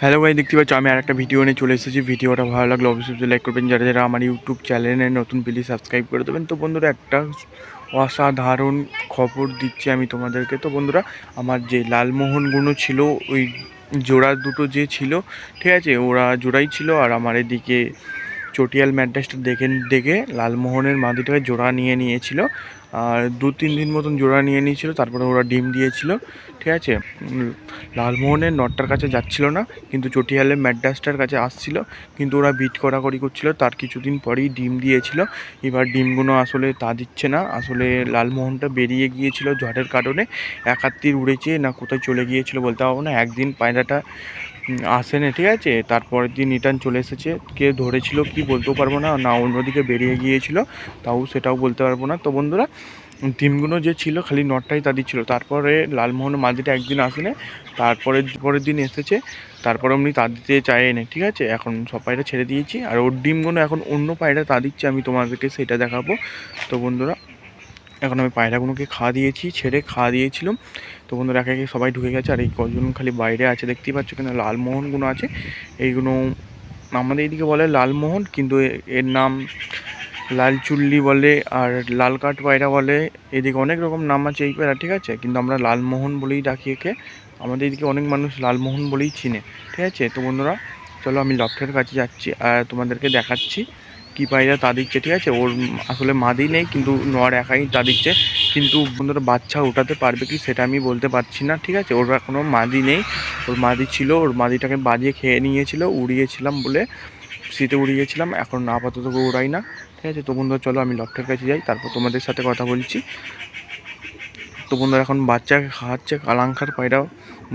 Hello ভাই দেখতে পাচ্ছ, আমি আর একটা ভিডিও নিয়ে চলে এসেছি। ভিডিওটা ভালো লাগলে অবশ্যই লাইক করবেন। যারা যারা আমার ইউটিউব চ্যানেলে নতুন প্লিজ সাবস্ক্রাইব করে দেবেন। তো বন্ধুরা, একটা অসাধারণ খবর দিচ্ছি আমি তোমাদেরকে। তো বন্ধুরা, আমার যে লালমোহনগুলো ছিল, ওই জোড়া দুটো যে ছিল, ঠিক আছে, ওরা জোড়াই ছিল। আর আমার এদিকে চটিয়াল ম্যাড্রাসটা দেখে দেখে লালমোহনের মাদিটাকে জোড়া নিয়ে নিয়েছিল। আর দু তিন দিন মতন জোড়া নিয়ে নিয়েছিল, তারপরে ওরা ডিম দিয়েছিল, ঠিক আছে। লালমোহনের নটটার কাছে যাচ্ছিল না, কিন্তু চটিয়ালের ম্যাড্রাসটার কাছে আসছিল, কিন্তু ওরা বিট করাকরি করছিল, তার কিছুদিন পরেই ডিম দিয়েছিল। এবার ডিমগুলো আসলে তা দিচ্ছে না, আসলে লালমোহনটা বেরিয়ে গিয়েছিল ঝড়ের কারণে, একাত্তির উড়েছে না কোথায় চলে গিয়েছিল বলতে পারব না, একদিন পায়রাটা আসেনি, ঠিক আছে? তারপরের দিন রিটার্ন চলে এসেছে, কে ধরেছিল কি বলতেও পারব না না অন্যদিকে বেরিয়ে গিয়েছিল, তাও সেটাও বলতে পারব না। তো বন্ধুরা ডিমগুলো যে ছিল খালি নটটাই তাদের ছিল। তারপরে লালমোহন মাদিটা একদিন আসেনি, তারপরে পরের দিন এসেছে, তারপরে এমনি তা দিতে চায়নি ঠিক আছে? এখন সব পায়রা ছেড়ে দিয়েছি। আর ওর ডিমগুলো এখন অন্য পায়রা তা দিচ্ছে, আমি তোমাদেরকে সেটা দেখাবো। তো বন্ধুরা, এখন আমি পায়রাগুলোকে খাওয়া দিয়েছি, ছেড়ে খাওয়া দিয়েছিলাম। তো বন্ধুরা, একে একে সবাই ঢুকে গেছে, আর এই কজন খালি বাইরে আছে, দেখতেই পাচ্ছ কেন লালমোহনগুলো আছে। এইগুলো আমাদের এইদিকে বলে লালমোহন, কিন্তু এর নাম লাল চুল্লি বলে আর লাল কাঠ পায়রা বলে, এদিকে অনেক রকম নাম আছে এই পায়রা, ঠিক আছে? কিন্তু আমরা লালমোহন বলেই ডাকি একে। আমাদের এদিকে অনেক মানুষ লালমোহন বলেই চিনে, ঠিক আছে? তো বন্ধুরা, চলো আমি লফটের কাছে যাচ্ছি আর তোমাদেরকে দেখাচ্ছি কি পায়রা তা দিচ্ছে, ঠিক আছে? ওর আসলে মাদি নেই, কিন্তু নর একাই তা দিচ্ছে। কিন্তু বন্ধুরা, বাচ্চা ওঠাতে পারবে কি সেটা আমি বলতে পারছি না, ঠিক আছে? ওর এখনও মাদি নেই। ওর মাদি ছিল, ওর মাদিটাকে বাজিয়ে খেয়ে নিয়েছিল, উড়িয়েছিলাম বলে। শীতে উড়িয়েছিলাম এখন আপাতত উড়াই না, ঠিক আছে? তো বন্ধুরা, চলো আমি লফটের কাছে যাই, তারপর তোমাদের সাথে কথা বলছি। তো বন্ধুরা, এখন বাচ্চাকে খাওয়াচ্ছে কালাঙ্কার পায়রা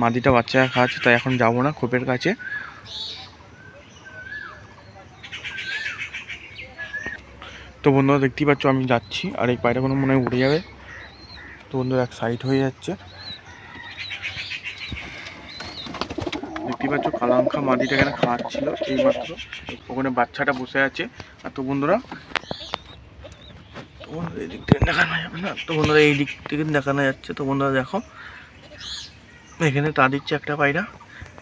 মাদিটা বাচ্চাকে খাওয়াচ্ছে, তাই এখন যাব না খোপের কাছে। তো বন্ধুরা, দেখতেই পাচ্ছ, আমি যাচ্ছি, আর এই পায়রাগুলো মনে হয় উড়ে যাবে। তো বন্ধুরা, এক সাইড হয়ে যাচ্ছে। দেখতেই পাচ্ছ কালাঙ্কা মাদিটা এখানে খাওয়াচ্ছিল এইমাত্র ওখানে বাচ্চাটা বসে আছে। আর তো বন্ধুরা তো বন্ধুরা এই দিক থেকে দেখানো যাবে না, তো বন্ধুরা এই দিক থেকে দেখানো যাচ্ছে, তো বন্ধুরা দেখো, এখানে তা দিচ্ছে একটা পায়রা,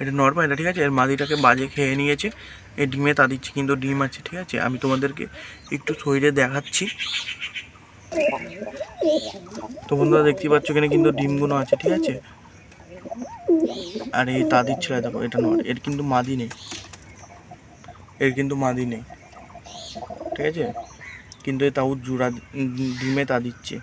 এটা নর পায়রা, ঠিক আছে? এর মাদিটাকে বাজে খেয়ে নিয়েছে, এই ডিমে তা দিচ্ছে, কিন্তু ডিম আছে, ঠিক আছে? আমি তোমাদেরকে একটু শরীরে দেখাচ্ছি। তো বন্ধুরা দেখতে পাচ্ছ এখানে কিন্তু ডিমগুলো আছে, ঠিক আছে? আর এই তা দিচ্ছিল দেখো, এটা নয়, এর কিন্তু মাদি নেই। এর কিন্তু মাদি নেই। ঠিক আছে? কিন্তু এ তাও জোড়া ডিমে তা দিচ্ছে।